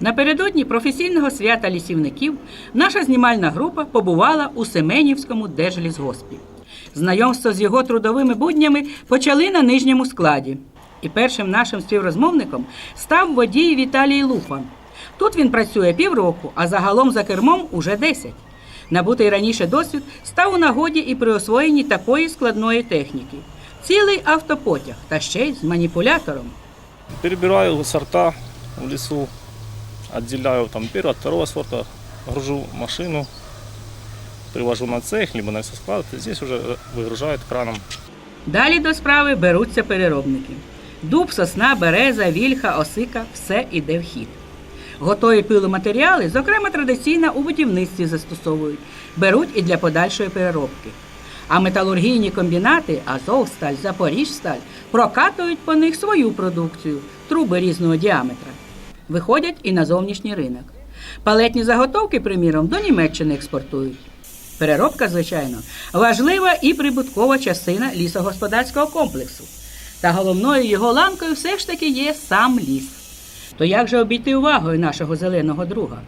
Напередодні професійного свята лісівників наша знімальна група побувала у Семенівському держлісгоспі. Знайомство з його трудовими буднями почали на нижньому складі. І першим нашим співрозмовником став водій Віталій Лупан. Тут він працює півроку, а загалом за кермом уже 10. Набутий раніше досвід став у нагоді і при освоєнні такої складної техніки. Цілий автопотяг, та ще й з маніпулятором. Перебираю сорта в лесу, отделяю там первого, второго сорта, гружу машину, привожу на цех, либо на склад, здесь уже выгружают краном. Далі до справи беруться переробники. Дуб, сосна, береза, вільха, осика все іде в хід. Готові пиломатеріали, зокрема традиційно у будівництві застосовують, беруть і для подальшої переробки. А металургійні комбінати Азовсталь, Запоріжсталь прокатують по них свою продукцію, труби різного діаметра. Виходять і на зовнішній ринок. Палетні заготовки, приміром, до Німеччини експортують. Переробка, звичайно, важлива і прибуткова частина лісогосподарського комплексу. Та головною його ланкою все ж таки є сам ліс. То як же обійти увагою нашого зеленого друга?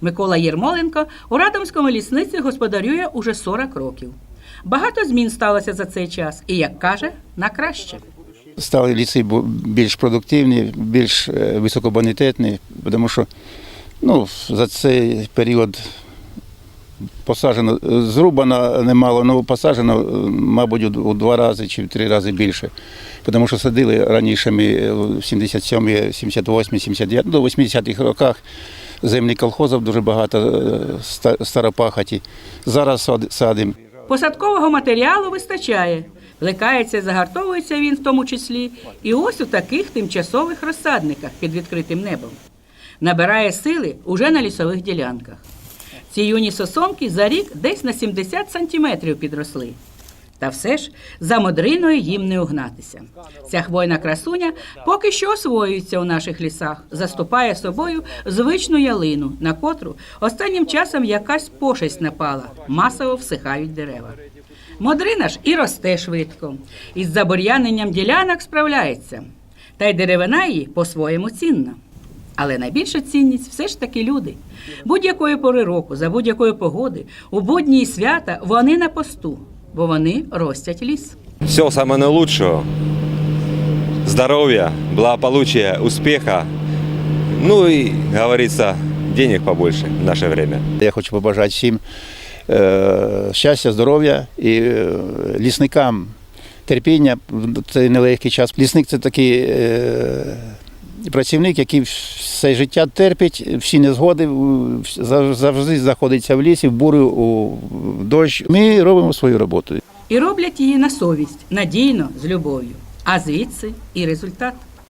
Микола Єрмоленко у Радомському лісниці господарює уже 40 років. Багато змін сталося за цей час, і як каже, на краще. Стали ліси більш продуктивні, більш е, високобонітетні, тому що ну, за цей період посаджено, зрубано немало, але посаджено, е, мабуть, у два рази чи в три рази більше. Тому що садили раніше ми е, в 77, 78, 79, ну, до 80-х роках землі колхозів дуже багато старопахаті. Зараз садимо. Посадкового матеріалу вистачає. Плекається загартовується він в тому числі і ось у таких тимчасових розсадниках під відкритим небом. Набирає сили уже на лісових ділянках. Ці юні сосонки за рік десь на 70 сантиметрів підросли. Та все ж за модриною їм не угнатися. Ця хвойна красуня поки що освоюється у наших лісах, заступає собою звичну ялину, на котру останнім часом якась пошесть напала, масово всихають дерева. Модрина ж і росте швидко, із забур'яненням ділянок справляється. Та й деревина її по-своєму цінна. Але найбільша цінність все ж таки люди. Будь-якої пори року, за будь-якої погоди, у будні і свята вони на посту, бо вони ростять ліс. Всего самого наилучшего. Здоровья, благополучия, успеха. Ну и, говорится, денег побольше в наше время. Я хочу побажати всім щастя, здоров'я і е, лісникам терпіння в цей нелегкий час. Лісник це такий е, працівник, який все життя терпить, всі незгоди, завжди знаходиться в лісі, в бурю, у дощ. Ми робимо свою роботу. І роблять її на совість, надійно, з любов'ю. А звідси і результат.